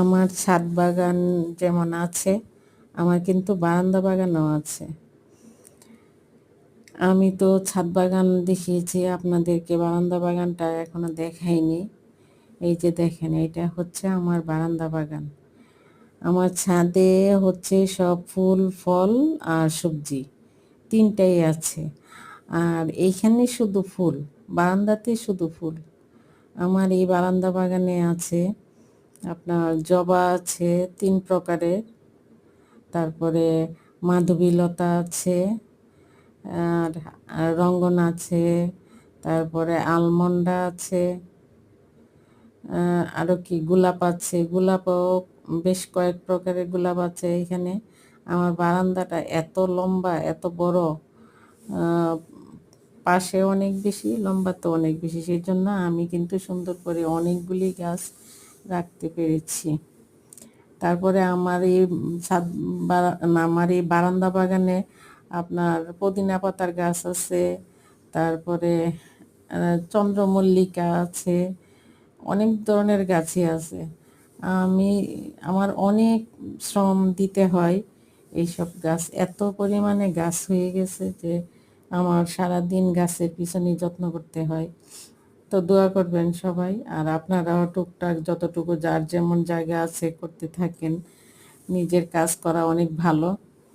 আমার ছাদ বাগান যেমন আছে, আমার কিন্তু বারান্দা বাগানও আছে। আমি তো ছাদ বাগান দেখিয়েছি, আপনাদেরকে বারান্দা বাগানটা এখনও দেখাইনি। এই যে দেখেন এটা হচ্ছে আমার বারান্দা বাগান। আমার ছাদে হচ্ছে সব ফুল, ফল আর সবজি, তিনটাই আছে। আর এইখানে শুধু ফুল, বারান্দাতে শুধু ফুল। আমার এই বারান্দা বাগানে আছে আপনার জবা আছে তিন প্রকারের। তারপরে মাধবীলতা আছে আর রঙ্গন আছে তারপরে আলমন্ডা আছে আহ, আরও কি গোলাপ আছে। গোলাপও বেশ কয়েক প্রকারের গোলাপ আছে এখানে। আমার বারান্দাটা এত লম্বা এত বড় পাশে অনেক বেশি লম্বা তো অনেক বেশি। সেই জন্য আমি কিন্তু সুন্দর করে অনেকগুলি গাছ রাখতে পেরেছি। তারপরে আমার এই আমার এই বারান্দা বাগানে আপনার পুদিনা পাতার গাছ আছে, তারপরে চন্দ্রমল্লিকা আছে, অনেক ধরনের গাছই আছে। আমি, আমার অনেক শ্রম দিতে হয় এইসব গাছ। এত পরিমাণে গাছ হয়ে গেছে যে আমার সারা দিন গাছের পিছনে যত্ন করতে হয়। তো দোয়া করবেন সবাই। আর আপনারাও টুকটাক যতটুকু যার যেমন জায়গা আছে করতে থাকেন। নিজের কাজ করা অনেক ভালো।